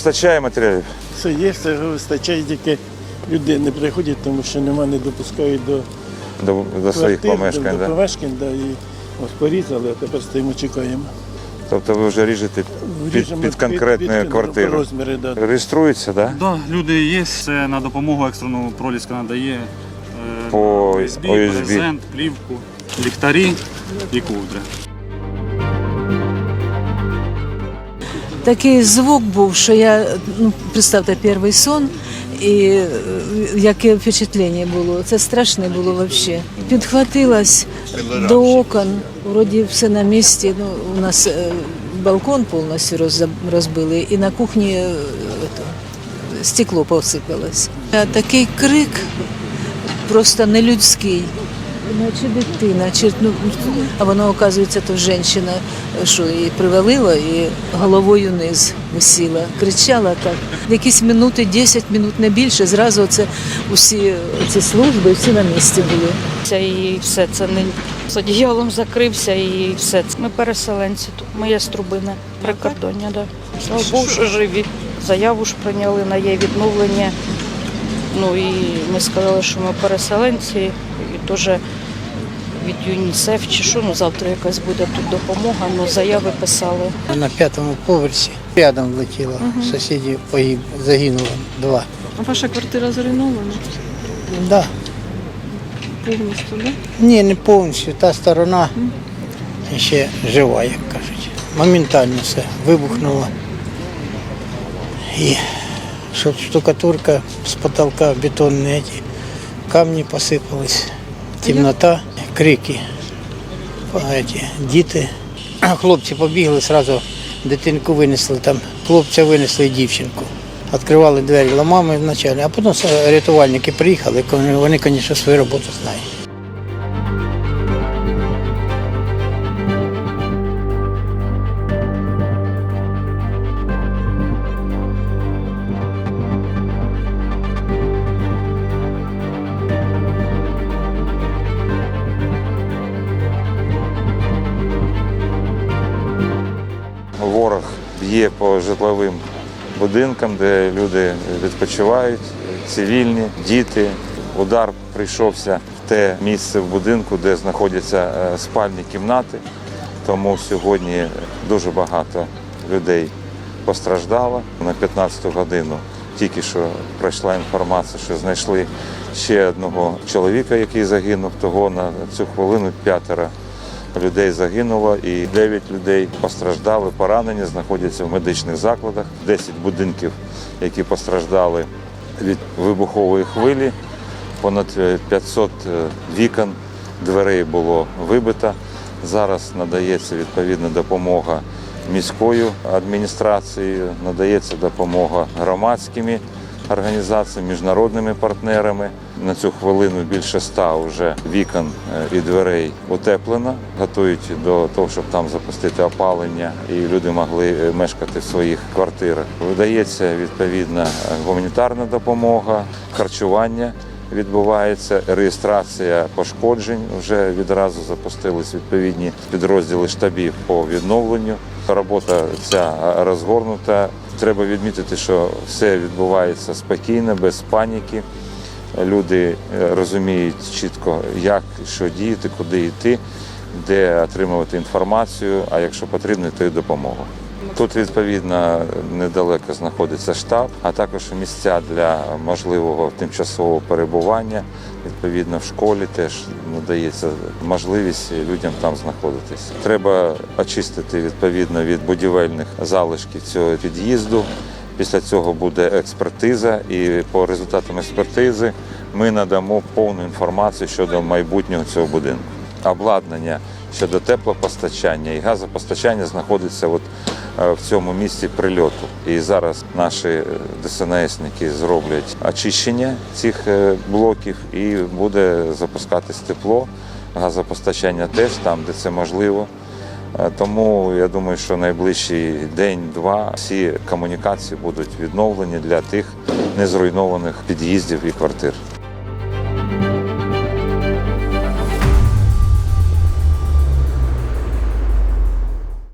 Вистачає матеріалів? Все є, все вистачає, тільки люди не приходять, тому що нема, не допускають до До, до своїх квартир, помешкань. до Да? помешкань, да, і ось порізали, а тепер стоїмо, чекаємо. Тобто ви вже ріжете під, Вріжемо під конкретну під- під квартиру. Розміри, да. Реєструється, так? Да? Да, люди є, це на допомогу екстрену проліска надає е, По на USB, OSB. презент, плівку, ліхтарі і ковдри. Такий звук був, що я, ну, представте, перший сон, і е, яке впечатлення було. Це страшне було взагалі. Підхватилась до окон, вроді все на місці. Ну, у нас е, балкон повністю розбили, і на кухні е, стекло посипалось. Такий крик просто нелюдський. Наче дитина, чи, ну, а воно, оказується, то жінка, що її привалило і головою вниз висіла. Кричала так. Якісь минути, 10 минут, не більше, зразу це усі ці служби, всі на місці були. Це і все це не з одіялом закрився і все. Ми переселенці тут. Ми є з трубини прикордоння. Да. Слава Богу, що живі. Заяву ж прийняли на є відновлення. Ну і ми сказали, що ми переселенці, теж від ЮНІСЕФ чи що, ну завтра якась буде тут допомога, ну заяви писали. На п'ятому поверсі рядом влетіло. Сусідів погиб, загинуло два. А ваша квартира зруйнована Да. повністю, да? Ні, не повністю. Та сторона ще жива, як кажуть. Моментально все вибухнуло. І штукатурка з потолка, бетонні камні посипались, темнота, крики, діти. Хлопці побігли, одразу дитинку винесли, там хлопця винесли і дівчинку. Відкривали двері ламами вначалі, а потім рятувальники приїхали, вони, звісно, свою роботу знають. Б'є по житловим будинкам, де люди відпочивають, цивільні, діти. Удар прийшовся в те місце в будинку, де знаходяться е, спальні кімнати. Тому сьогодні дуже багато людей постраждало. На 15 годину тільки що пройшла інформація, що знайшли ще одного чоловіка, який загинув. Того на цю хвилину п'ятеро людей загинуло і 9 людей постраждали, поранені, знаходяться в медичних закладах. 10 будинків, які постраждали від вибухової хвилі. Понад е, 500 вікон, дверей було вибито. Зараз надається відповідна допомога міською адміністрацією, надається допомога громадськими організаціями, міжнародними партнерами. На цю хвилину більше ста вже вікон е, і дверей утеплено, готують до того, щоб там запустити опалення, і люди могли е, мешкати в своїх квартирах. Видається відповідна е, гуманітарна допомога, харчування відбувається, реєстрація пошкоджень. Вже відразу запустились відповідні підрозділи штабів по відновленню. Робота ця розгорнута. Треба відмітити, що все відбувається спокійно, без паніки. Люди е, розуміють чітко, як що діяти, куди йти, де отримувати інформацію, а якщо потрібно, то й допомогу. Тут відповідно недалеко знаходиться штаб, а також місця для можливого тимчасового перебування. Відповідно, в школі теж надається можливість людям там знаходитись. Треба очистити відповідно від будівельних залишків цього під'їзду. Після цього буде експертиза, і по результатам експертизи ми надамо повну інформацію щодо майбутнього цього будинку. Обладнання щодо теплопостачання і газопостачання знаходиться от е, в цьому місці прильоту. І зараз наші е, ДСНСники зроблять очищення цих е, блоків і буде запускатись тепло, газопостачання теж там, де це можливо. Е, Тому я думаю, що найближчий день-два всі комунікації будуть відновлені для тих незруйнованих під'їздів і квартир.